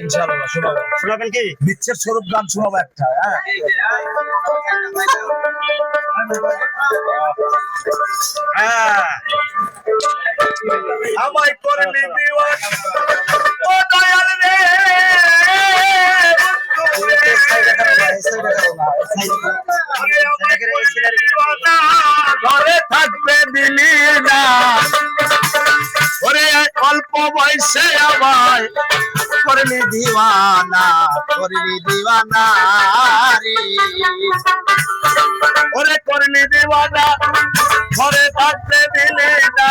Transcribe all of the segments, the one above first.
ইনশাআল্লাহ শোনাবো। শোনাবেন কি? বিচ্ছেদ স্বরূপ গান শোনাবো একটা হ্যাঁ? হ্যাঁ। আমায় করলি দিওয়ানা অল্প বয়সে আমায় করলি দিওয়ানা করলি দিওয়ানা রে। ওরে করলি দিওয়ানা, ঘরে থাকতে দিলে না।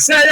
Say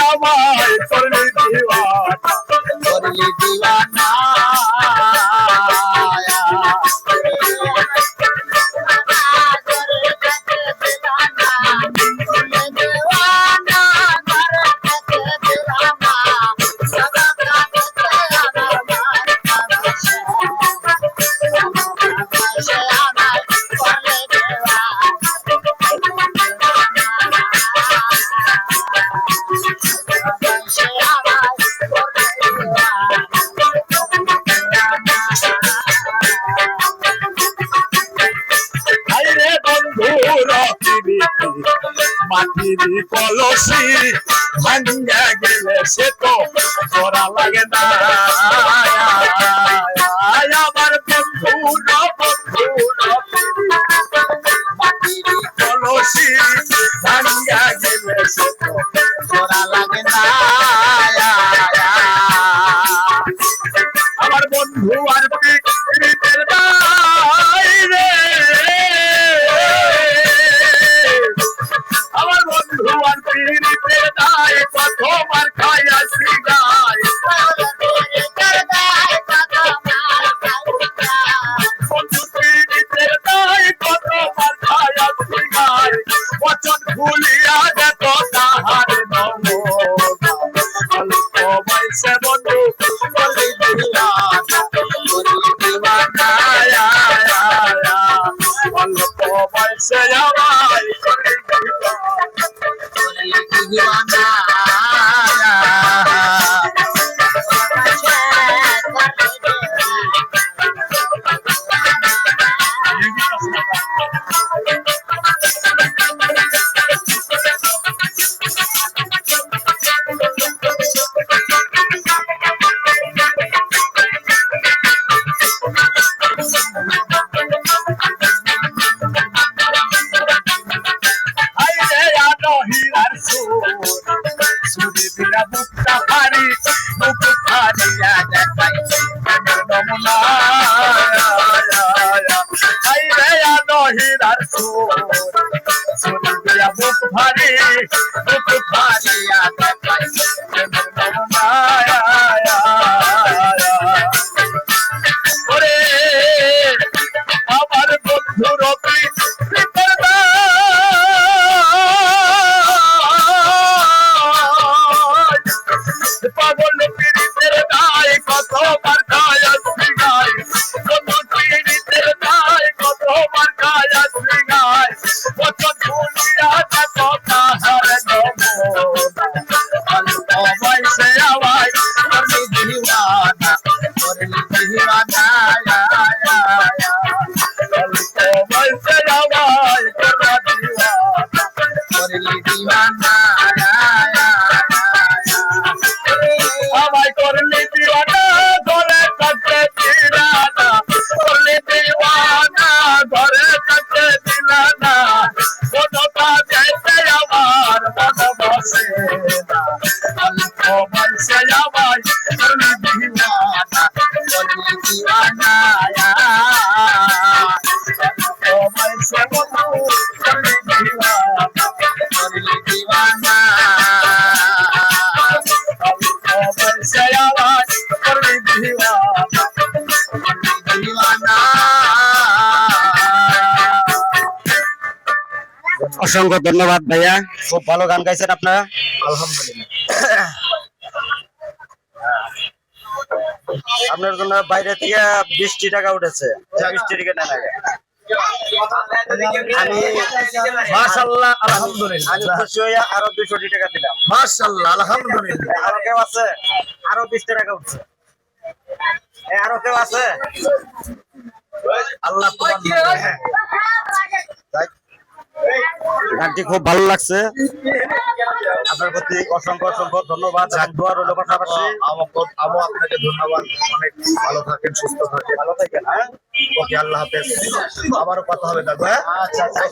মাটির কলসি ভাঙ্গা গেলে সে তো করা লাগে না আমার বন্ধুরা ছুরি দিয়া বুকটা ভারী বুক ভারিয়া দেখাই নমুনা নহিরার সুর ছুরি দিয়া বুক ভারী অসংখ্য ধন্যবাদ ভাইয়া। খুব ভালো গান গাইছেন আপনারা। আলহামদুলিল্লাহ আপনার জন্য বাইরে থেকে বৃষ্টি টাকা উঠেছে। বৃষ্টি টিকিট নেন আগে। মাশাআল্লাহ আলহামদুলিল্লাহ। আমি খুশি হইয়া আরও দুশো টাকা দিলাম। মাশাআল্লাহ আলহামদুলিল্লাহ। আরও কেউ আছে? আরও বিশটা টাকা উঠছে। আরও কেউ আছে? আল্লাহ গানটি খুব ভালো লাগছে। আপনার প্রতি অসংখ্য অসংখ্য ধন্যবাদ। দোয়া রইল পাশাপাশি। আমও আপনাকে ধন্যবাদ। অনেক ভালো থাকেন সুস্থ থাকেন। ভালো থাকেন হ্যাঁ? ওকে আল্লাহ হাফেজ। আবারও কথা হবে দাদু। হ্যাঁ আচ্ছা আচ্ছা।